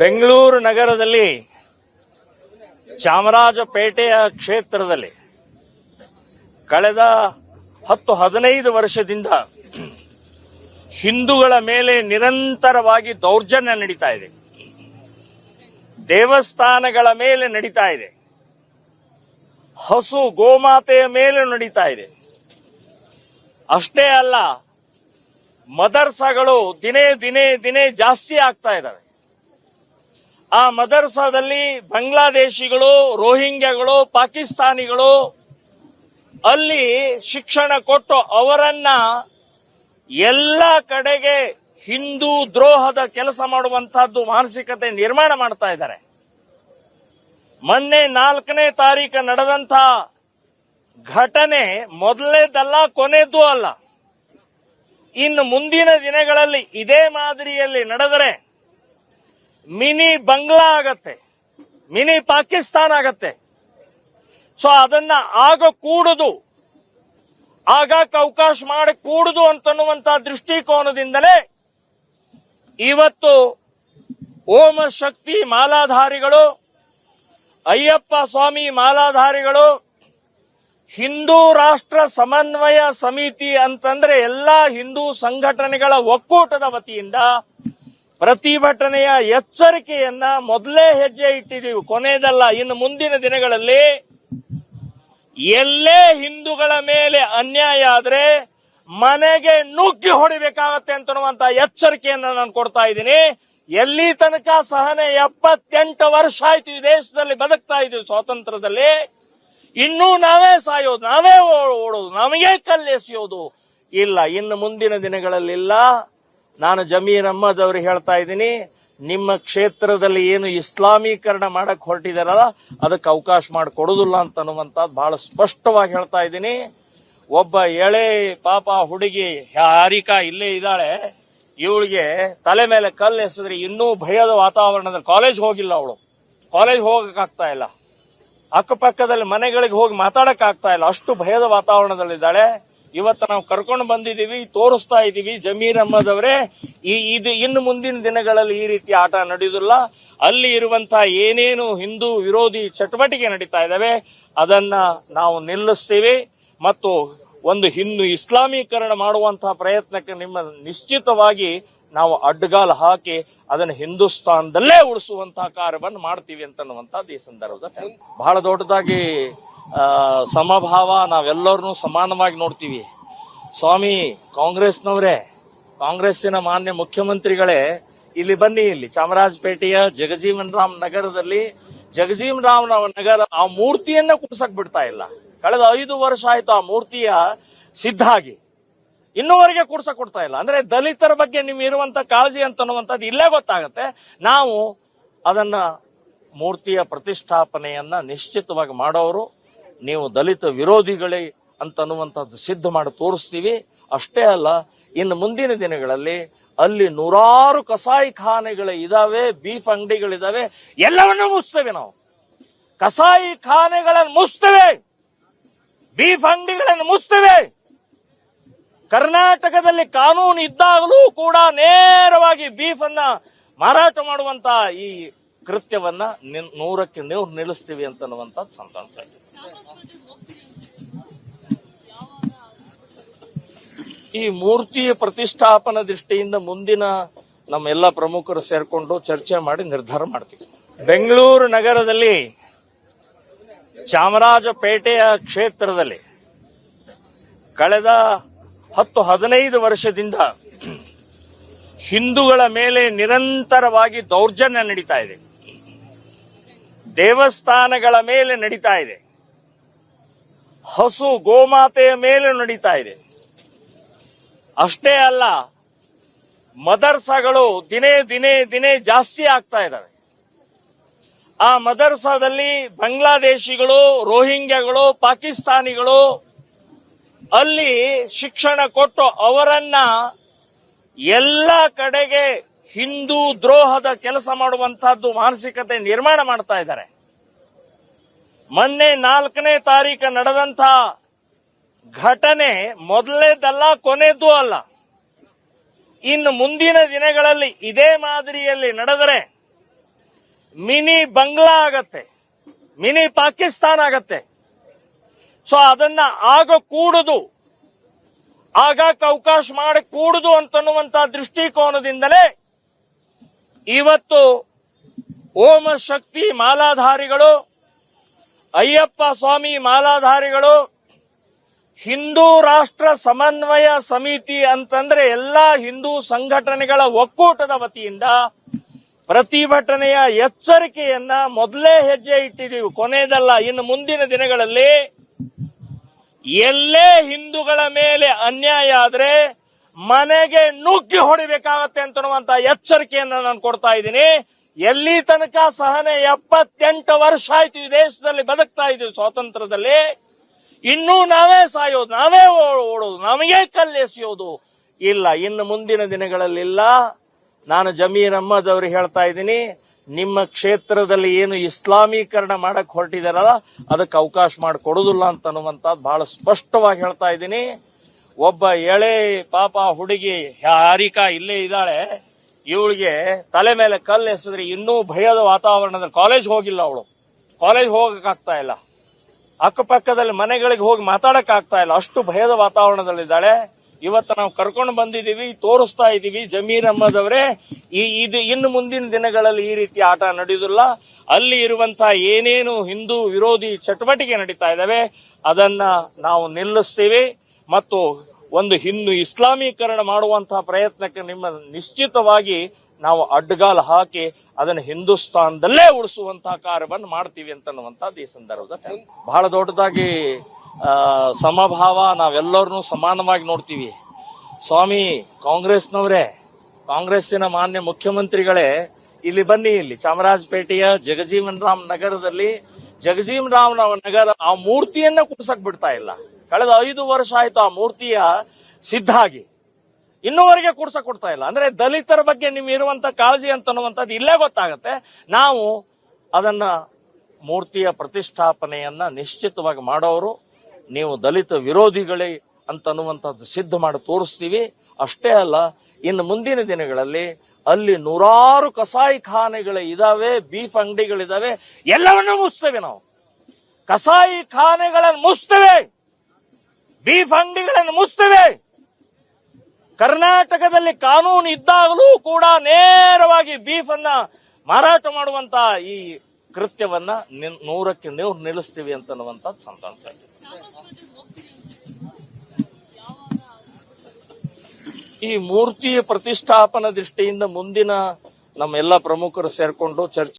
ಬೆಂಗಳೂರು ನಗರದಲ್ಲಿ ಚಾಮರಾಜಪೇಟೆಯ ಕ್ಷೇತ್ರದಲ್ಲಿ ಕಳೆದ ಹತ್ತು ಹದಿನೈದು ವರ್ಷದಿಂದ ಹಿಂದೂಗಳ ಮೇಲೆ ನಿರಂತರವಾಗಿ ದೌರ್ಜನ್ಯ ನಡೀತಾ ಇದೆ. ದೇವಸ್ಥಾನಗಳ ಮೇಲೆ ನಡೀತಾ ಇದೆ. ಹಸು ಗೋಮಾತೆಯ ಮೇಲೆ ನಡೀತಾ ಇದೆ. ಅಷ್ಟೇ ಅಲ್ಲ, ಮದರ್ಸಾಗಳು ದಿನೇ ದಿನೇ ದಿನೇ ಜಾಸ್ತಿ ಆಗ್ತಾ ಇದ್ದಾವೆ. ಆ ಮದರ್ಸಾದಲ್ಲಿ ಬಾಂಗ್ಲಾದೇಶಿಗಳು, ರೋಹಿಂಗ್ಯಗಳು, ಪಾಕಿಸ್ತಾನಿಗಳು ಅಲ್ಲಿ ಶಿಕ್ಷಣ ಕೊಟ್ಟು ಅವರನ್ನ ಎಲ್ಲ ಕಡೆಗೆ ಹಿಂದೂ ದ್ರೋಹದ ಕೆಲಸ ಮಾಡುವಂತಹದ್ದು ಮಾನಸಿಕತೆ ನಿರ್ಮಾಣ ಮಾಡ್ತಾ ಇದ್ದಾರೆ. ಮೊನ್ನೆ ನಾಲ್ಕನೇ ತಾರೀಕು ನಡೆದಂತ ಘಟನೆ ಮೊದಲನೇದಲ್ಲ ಕೊನೆದ್ದು ಅಲ್ಲ. ಇನ್ನು ಮುಂದಿನ ದಿನಗಳಲ್ಲಿ ಇದೇ ಮಾದರಿಯಲ್ಲಿ ನಡೆದರೆ ಮಿನಿ ಬಂಗ್ಲಾ ಆಗತ್ತೆ. ಮಿನಿ ಪಾಕಿಸ್ತಾನ ಆಗತ್ತೆ. ಸೊ ಅದನ್ನ ಆಗ ಕೂಡುದು. ಆಗಾಕ ಅವಕಾಶ ಮಾಡಿ ಕೂಡುದು ಅಂತನ್ನುವಂತ ದೃಷ್ಟಿಕೋನದಿಂದಲೇ ಇವತ್ತು ಓಮ ಶಕ್ತಿ ಮಾಲಾಧಾರಿಗಳು, ಅಯ್ಯಪ್ಪ ಸ್ವಾಮಿ ಮಾಲಾಧಾರಿಗಳು, ಹಿಂದೂ ರಾಷ್ಟ್ರ ಸಮನ್ವಯ ಸಮಿತಿ ಅಂತಂದ್ರೆ ಎಲ್ಲಾ ಹಿಂದೂ ಸಂಘಟನೆಗಳ ಒಕ್ಕೂಟದ ವತಿಯಿಂದ ಪ್ರತಿಭಟನೆಯ ಎಚ್ಚರಿಕೆಯನ್ನ ಮೊದಲೇ ಹೆಜ್ಜೆ ಇಟ್ಟಿದ್ದೀವಿ. ಕೊನೆಯದಲ್ಲ, ಇನ್ನು ಮುಂದಿನ ದಿನಗಳಲ್ಲಿ ಎಲ್ಲೇ ಹಿಂದೂಗಳ ಮೇಲೆ ಅನ್ಯಾಯ ಆದ್ರೆ ಮನೆಗೆ ನುಗ್ಗಿ ಹೊಡಿಬೇಕಾಗತ್ತೆ ಅಂತನ್ನುವಂತ ಎಚ್ಚರಿಕೆಯನ್ನ ನಾನು ಕೊಡ್ತಾ ಇದ್ದೀನಿ. ಎಲ್ಲಿ ತನಕ ಸಹನೆ ಎಪ್ಪತ್ತೆಂಟು ವರ್ಷ ಆಯ್ತು ಈ ದೇಶದಲ್ಲಿ ಬದುಕ್ತಾ ಇದೀವಿ ಸ್ವಾತಂತ್ರ್ಯದಲ್ಲಿ. ಇನ್ನೂ ನಾವೇ ಸಾಯೋದು, ನಾವೇ ಓಡೋದು, ನಮಗೆ ಕಲ್ಲೆಸೆಯೋದು. ಇಲ್ಲ, ಇನ್ನು ಮುಂದಿನ ದಿನಗಳಲ್ಲಿಲ್ಲ. ನಾನು ಜಮೀರ್ ಅಹ್ಮದ್ ಅವ್ರಿಗೆ ಹೇಳ್ತಾ ಇದ್ದೀನಿ, ನಿಮ್ಮ ಕ್ಷೇತ್ರದಲ್ಲಿ ಏನು ಇಸ್ಲಾಮೀಕರಣ ಮಾಡಕ್ ಹೊರಟಿದಾರಲ್ಲ, ಅದಕ್ಕೆ ಅವಕಾಶ ಮಾಡಿ ಕೊಡುದಿಲ್ಲ ಅಂತ ಅನ್ನುವಂಥದ್ದು ಬಹಳ ಸ್ಪಷ್ಟವಾಗಿ ಹೇಳ್ತಾ ಇದ್ದೀನಿ. ಒಬ್ಬ ಎಳೆ ಪಾಪ ಹುಡುಗಿ ಹಾರಿಕಾ ಇಲ್ಲೇ ಇದ್ದಾಳೆ, ಇವಳಿಗೆ ತಲೆ ಮೇಲೆ ಕಲ್ಲು ಎಸೆದ್ರೆ ಇನ್ನೂ ಭಯದ ವಾತಾವರಣದಲ್ಲಿ ಕಾಲೇಜ್ ಹೋಗಿಲ್ಲ ಅವಳು. ಕಾಲೇಜ್ ಹೋಗಕ್ಕಾಗ್ತಾ ಇಲ್ಲ. ಅಕ್ಕಪಕ್ಕದಲ್ಲಿ ಮನೆಗಳಿಗೆ ಹೋಗಿ ಮಾತಾಡಕ್ ಆಗ್ತಾ ಇಲ್ಲ. ಅಷ್ಟು ಭಯದ ವಾತಾವರಣದಲ್ಲಿದ್ದಾಳೆ. ಇವತ್ತು ನಾವು ಕರ್ಕೊಂಡು ಬಂದಿದ್ದೀವಿ, ತೋರಿಸ್ತಾ ಇದ್ದೀವಿ ಜಮೀರ್ ಅಹಮದ್ ಅವರೇ ಈ, ಇದು ಇನ್ನು ಮುಂದಿನ ದಿನಗಳಲ್ಲಿ ಈ ರೀತಿ ಆಟ ನಡೆಯುವುದಿಲ್ಲ. ಅಲ್ಲಿ ಇರುವಂತಹ ಏನೇನು ಹಿಂದೂ ವಿರೋಧಿ ಚಟುವಟಿಕೆ ನಡೀತಾ ಇದ್ದಾವೆ, ಅದನ್ನ ನಾವು ನಿಲ್ಲಿಸ್ತೀವಿ ಮತ್ತು ಒಂದು ಹಿಂದೂ ಇಸ್ಲಾಮೀಕರಣ ಮಾಡುವಂತಹ ಪ್ರಯತ್ನಕ್ಕೆ ನಿಮ್ಮ ನಿಶ್ಚಿತವಾಗಿ ನಾವು ಅಡ್ಡಗಾಲ ಹಾಕಿ ಅದನ್ನು ಹಿಂದೂಸ್ತಾನದಲ್ಲೇ ಉಳಿಸುವಂತಹ ಕಾರ್ಯವನ್ನು ಮಾಡ್ತೀವಿ ಅಂತನ್ನುವಂಥದ್ದು ಈ ಸಂದರ್ಭದಲ್ಲಿ. ಬಹಳ ದೊಡ್ಡದಾಗಿ ಸಮಭಾವ ನಾವೆಲ್ಲರನ್ನೂ ಸಮಾನವಾಗಿ ನೋಡ್ತೀವಿ. ಸ್ವಾಮಿ, ಕಾಂಗ್ರೆಸ್ನವರೇ, ಕಾಂಗ್ರೆಸ್ಸಿನ ಮಾನ್ಯ ಮುಖ್ಯಮಂತ್ರಿಗಳೇ, ಇಲ್ಲಿ ಬನ್ನಿ ಇಲ್ಲಿ, ಚಾಮರಾಜಪೇಟೆಯ ಜಗಜೀವನ್ ರಾಮ್ ನಗರದಲ್ಲಿ, ಜಗಜೀವನ್ ರಾಮ್ ನಗರ ಆ ಮೂರ್ತಿಯನ್ನ ಕುಡ್ಸಕ್ ಬಿಡ್ತಾ ಇಲ್ಲ. ಕಳೆದ ಐದು ವರ್ಷ ಆಯ್ತು ಆ ಮೂರ್ತಿಯ ಸಿದ್ಧ ಆಗಿ. ಇನ್ನೂವರೆಗೆ ಕುಡ್ಸಕ್ ಕೊಡ್ತಾ ಇಲ್ಲ. ಅಂದ್ರೆ ದಲಿತರ ಬಗ್ಗೆ ನಿಮ್ ಇರುವಂತ ಕಾಳಜಿ ಅಂತನ್ನುವಂಥದ್ದು ಇಲ್ಲೇ ಗೊತ್ತಾಗತ್ತೆ. ನಾವು ಅದನ್ನ ಮೂರ್ತಿಯ ಪ್ರತಿಷ್ಠಾಪನೆಯನ್ನ ನಿಶ್ಚಿತವಾಗಿ ಮಾಡೋರು. ನೀವು ದಲಿತ ವಿರೋಧಿಗಳೇ ಅಂತನ್ನುವಂಥದ್ದು ಸಿದ್ಧ ಮಾಡಿ ತೋರಿಸ್ತೀವಿ. ಅಷ್ಟೇ ಅಲ್ಲ, ಇನ್ನು ಮುಂದಿನ ದಿನಗಳಲ್ಲಿ ಅಲ್ಲಿ ನೂರಾರು ಕಸಾಯಿ ಖಾನೆಗಳು ಇದಾವೆ, ಬೀಫ್ ಅಂಗಡಿಗಳಿದಾವೆ, ಎಲ್ಲವನ್ನೂ ಮುಚ್ತೇವೆ ನಾವು. ಕಸಾಯಿ ಖಾನೆಗಳನ್ನು ಮುಚ್ತೇವೆ, ಬೀಫ್ ಅಂಗಡಿಗಳನ್ನು ಮುಚ್ತೇವೆ. ಕರ್ನಾಟಕದಲ್ಲಿ ಕಾನೂನು ಇದ್ದಾಗಲೂ ಕೂಡ ನೇರವಾಗಿ ಬೀಫ್ ಅನ್ನ ಮಾರಾಟ ಮಾಡುವಂತ ಈ ಕೃತ್ಯವನ್ನ ನಿನ್- ನೂರಕ್ಕೆ ನೂರು ನಿಲ್ಲಿಸ್ತೀವಿ ಅಂತನ್ನುವಂಥದ್ದು ಸಂತಾನ ಈ ಮೂರ್ತಿಯ ಪ್ರತಿಷ್ಠಾಪನ ದೃಷ್ಟಿಯಿಂದ ಮುಂದಿನ ನಮ್ಮ ಎಲ್ಲ ಪ್ರಮುಖರು ಸೇರ್ಕೊಂಡು ಚರ್ಚೆ ಮಾಡಿ ನಿರ್ಧಾರ ಮಾಡ್ತೀವಿ. ಬೆಂಗಳೂರು ನಗರದಲ್ಲಿ ಚಾಮರಾಜಪೇಟೆಯ ಕ್ಷೇತ್ರದಲ್ಲಿ ಕಳೆದ ಹತ್ತು ಹದಿನೈದು ವರ್ಷದಿಂದ ಹಿಂದೂಗಳ ಮೇಲೆ ನಿರಂತರವಾಗಿ ದೌರ್ಜನ್ಯ ನಡೀತಾ ಇದೆ. ದೇವಸ್ಥಾನಗಳ ಮೇಲೆ ನಡೀತಾ ಇದೆ. ಹಸು ಗೋಮಾತೆಯ ಮೇಲೆ ನಡೀತಾ ಇದೆ. ಅಷ್ಟೇ ಅಲ್ಲ, ಮದರ್ಸಾಗಳು ದಿನೇ ದಿನೇ ದಿನೇ ಜಾಸ್ತಿ ಆಗ್ತಾ ಇದ್ದಾವೆ ಆ ಮದರ್ಸಾದಲ್ಲಿ ಬಾಂಗ್ಲಾದೇಶಿಗಳು, ರೋಹಿಂಗ್ಯಗಳು, ಪಾಕಿಸ್ತಾನಿಗಳು ಅಲ್ಲಿ ಶಿಕ್ಷಣ ಕೊಟ್ಟು ಅವರನ್ನ ಎಲ್ಲ ಕಡೆಗೆ ಹಿಂದೂ ದ್ರೋಹದ ಕೆಲಸ ಮಾಡುವಂತಹದ್ದು ಮಾನಸಿಕತೆ ನಿರ್ಮಾಣ ಮಾಡ್ತಾ ಇದ್ದಾರೆ. ಮೊನ್ನೆ ನಾಲ್ಕನೇ ತಾರೀಕು ನಡೆದಂತ ಘಟನೆ ಮೊದಲೇದಲ್ಲ ಕೊನೆದ್ದು ಅಲ್ಲ. ಇನ್ನು ಮುಂದಿನ ದಿನಗಳಲ್ಲಿ ಇದೇ ಮಾದರಿಯಲ್ಲಿ ನಡೆದರೆ ಮಿನಿ ಬಂಗ್ಲಾ ಆಗತ್ತೆ, ಮಿನಿ ಪಾಕಿಸ್ತಾನ ಆಗತ್ತೆ. ಸೊ ಅದನ್ನ ಆಗ ಕೂಡುದು ಆಗಾಕ ಅವಕಾಶ ಮಾಡಿ ಕೂಡುದು ಅಂತನ್ನುವಂತ ದೃಷ್ಟಿಕೋನದಿಂದಲೇ ಇವತ್ತು ಓಮ ಶಕ್ತಿ ಮಾಲಾಧಾರಿಗಳು, ಅಯ್ಯಪ್ಪ ಸ್ವಾಮಿ ಮಾಲಾಧಾರಿಗಳು ಹಿಂದೂ ರಾಷ್ಟ್ರ ಸಮನ್ವಯ ಸಮಿತಿ ಅಂತಂದ್ರೆ ಎಲ್ಲಾ ಹಿಂದೂ ಸಂಘಟನೆಗಳ ಒಕ್ಕೂಟದ ವತಿಯಿಂದ ಪ್ರತಿಭಟನೆಯ ಎಚ್ಚರಿಕೆಯನ್ನ ಮೊದಲೇ ಹೆಜ್ಜೆ ಇಟ್ಟಿದ್ದೀವಿ. ಕೊನೆಯದಲ್ಲ, ಇನ್ನು ಮುಂದಿನ ದಿನಗಳಲ್ಲಿ ಎಲ್ಲೇ ಹಿಂದೂಗಳ ಮೇಲೆ ಅನ್ಯಾಯ ಆದ್ರೆ ಮನೆಗೆ ನುಗ್ಗಿ ಹೊಡಿಬೇಕಾಗತ್ತೆ ಅಂತನ್ನುವಂತ ಎಚ್ಚರಿಕೆಯನ್ನ ನಾನು ಕೊಡ್ತಾ ಇದ್ದೀನಿ. ಎಲ್ಲಿ ತನಕ ಸಹನೆ ಎಪ್ಪತ್ತೆಂಟು ವರ್ಷ ಆಯ್ತು ಈ ದೇಶದಲ್ಲಿ ಬದುಕ್ತಾ ಇದೀವಿ ಸ್ವಾತಂತ್ರ್ಯದಲ್ಲಿ. ಇನ್ನೂ ನಾವೇ ಸಾಯೋದು, ನಾವೇ ಓಡೋದು, ನಮಗೆ ಕಲ್ಲೆಸೆಯೋದು ಇಲ್ಲ. ಇನ್ನು ಮುಂದಿನ ದಿನಗಳಲ್ಲಿಲ್ಲ ನಾನು ಜಮೀರ್ ಅಹ್ಮದ್ ಅವ್ರಿಗೆ ಹೇಳ್ತಾ ಇದ್ದೀನಿ, ನಿಮ್ಮ ಕ್ಷೇತ್ರದಲ್ಲಿ ಏನು ಇಸ್ಲಾಮೀಕರಣ ಮಾಡಕ್ ಹೊರಟಿದಾರಲ್ಲ, ಅದಕ್ಕೆ ಅವಕಾಶ ಮಾಡಿ ಕೊಡುದಿಲ್ಲ ಅಂತ ಅನ್ನುವಂಥದ್ದು ಬಹಳ ಸ್ಪಷ್ಟವಾಗಿ ಹೇಳ್ತಾ ಇದ್ದೀನಿ. ಒಬ್ಬ ಎಳೆ ಪಾಪ ಹುಡುಗಿ ಹಾರಿಕಾ ಇಲ್ಲೇ ಇದ್ದಾಳೆ, ಇವಳಿಗೆ ತಲೆ ಮೇಲೆ ಕಲ್ಲು ಎಸೆದ್ರೆ ಇನ್ನೂ ಭಯದ ವಾತಾವರಣದಲ್ಲಿ ಕಾಲೇಜ್ ಹೋಗಿಲ್ಲ ಅವಳು. ಕಾಲೇಜ್ ಹೋಗಕ್ಕಾಗ್ತಾ ಇಲ್ಲ. ಅಕ್ಕಪಕ್ಕದಲ್ಲಿ ಮನೆಗಳಿಗೆ ಹೋಗಿ ಮಾತಾಡಕ್ ಆಗ್ತಾ ಇಲ್ಲ. ಅಷ್ಟು ಭಯದ ವಾತಾವರಣದಲ್ಲಿದ್ದಾಳೆ. ಇವತ್ತು ನಾವು ಕರ್ಕೊಂಡು ಬಂದಿದೀವಿ ತೋರಿಸ್ತಾ ಇದೀವಿ ಜಮೀರ್ ಅಹ್ಮದ್ ಅವರೇ ಈ ಇದು ಇನ್ನು ಮುಂದಿನ ದಿನಗಳಲ್ಲಿ ಈ ರೀತಿ ಆಟ ನಡೆಯುವುದಿಲ್ಲ. ಅಲ್ಲಿ ಇರುವಂತಹ ಏನೇನು ಹಿಂದೂ ವಿರೋಧಿ ಚಟುವಟಿಕೆ ನಡೀತಾ ಇದ್ದಾವೆ, ಅದನ್ನ ನಾವು ನಿಲ್ಲಿಸ್ತೀವಿ. ಮತ್ತು ಒಂದು ಹಿಂದೂ ಇಸ್ಲಾಮೀಕರಣ ಮಾಡುವಂತಹ ಪ್ರಯತ್ನಕ್ಕೆ ನಿಮ್ಮ ನಿಶ್ಚಿತವಾಗಿ ನಾವು ಅಡ್ಡಗಾಲು ಹಾಕಿ ಅದನ್ನು ಹಿಂದೂಸ್ತಾನದಲ್ಲೇ ಉಳಿಸುವಂತಹ ಕಾರ್ಯವನ್ನು ಮಾಡ್ತೀವಿ ಅಂತನ್ನುವಂಥದ್ದು ಈ ಸಂದರ್ಭದಲ್ಲಿ ಬಹಳ ದೊಡ್ಡದಾಗಿ ಸಮಭಾವ ನಾವೆಲ್ಲರನ್ನೂ ಸಮಾನವಾಗಿ ನೋಡ್ತೀವಿ. ಸ್ವಾಮಿ, ಕಾಂಗ್ರೆಸ್ನವರೇ, ಕಾಂಗ್ರೆಸ್ಸಿನ ಮಾನ್ಯ ಮುಖ್ಯಮಂತ್ರಿಗಳೇ, ಇಲ್ಲಿ ಬನ್ನಿ ಇಲ್ಲಿ. ಚಾಮರಾಜಪೇಟೆಯ ಜಗಜೀವನ್ ರಾಮ್ ನಗರದಲ್ಲಿ, ಜಗಜೀವನ್ ರಾಮ್ ನಗರ ಆ ಮೂರ್ತಿಯನ್ನ ಕುಡ್ಸಕ್ ಬಿಡ್ತಾ ಇಲ್ಲ. ಕಳೆದ ಐದು ವರ್ಷ ಆಯ್ತು ಆ ಮೂರ್ತಿಯ ಸಿದ್ಧ ಆಗಿ. ಇನ್ನೂವರೆಗೆ ಕೂಡ್ಸ ಕೊಡ್ತಾ ಇಲ್ಲ. ಅಂದ್ರೆ ದಲಿತರ ಬಗ್ಗೆ ನಿಮ್ ಇರುವಂತ ಕಾಳಜಿ ಅಂತನ್ನುವಂಥದ್ದು ಇಲ್ಲೇ ಗೊತ್ತಾಗತ್ತೆ. ನಾವು ಅದನ್ನ ಮೂರ್ತಿಯ ಪ್ರತಿಷ್ಠಾಪನೆಯನ್ನ ನಿಶ್ಚಿತವಾಗಿ ಮಾಡೋರು. ನೀವು ದಲಿತ ವಿರೋಧಿಗಳೇ ಅಂತನ್ನುವಂಥದ್ದು ಸಿದ್ಧ ಮಾಡಿ ತೋರಿಸ್ತೀವಿ. ಅಷ್ಟೇ ಅಲ್ಲ, ಇನ್ನು ಮುಂದಿನ ದಿನಗಳಲ್ಲಿ ಅಲ್ಲಿ ನೂರಾರು ಕಸಾಯಿ ಖಾನೆಗಳು ಇದಾವೆ, ಬೀಫ್ ಅಂಗಡಿಗಳಿದಾವೆ. ಎಲ್ಲವನ್ನೂ ಮುಚ್ತೇವೆ ನಾವು. ಕಸಾಯಿ ಖಾನೆಗಳನ್ನು ಬೀಫ್ ಅಂಗಡಿಗಳನ್ನು ಮುಚ್ತೇವೆ. ಕರ್ನಾಟಕದಲ್ಲಿ ಕಾನೂನು ಇದ್ದಾಗಲೂ ಕೂಡ ನೇರವಾಗಿ ಬೀಫ್ ಅನ್ನ ಮಾರಾಟ ಮಾಡುವಂತ ಈ ಕೃತ್ಯವನ್ನ ನಿನ್- ನೂರಕ್ಕೆ ನೂರು ನಿಲ್ಲಿಸ್ತೀವಿ ಅಂತನ್ನುವಂಥದ್ದು ಸಂತಾನ ಈ ಮೂರ್ತಿಯ ಪ್ರತಿಷ್ಠಾಪನ ದೃಷ್ಟಿಯಿಂದ ಮುಂದಿನ ನಮ್ಮೆಲ್ಲ ಪ್ರಮುಖರು ಸೇರ್ಕೊಂಡು ಚರ್ಚೆ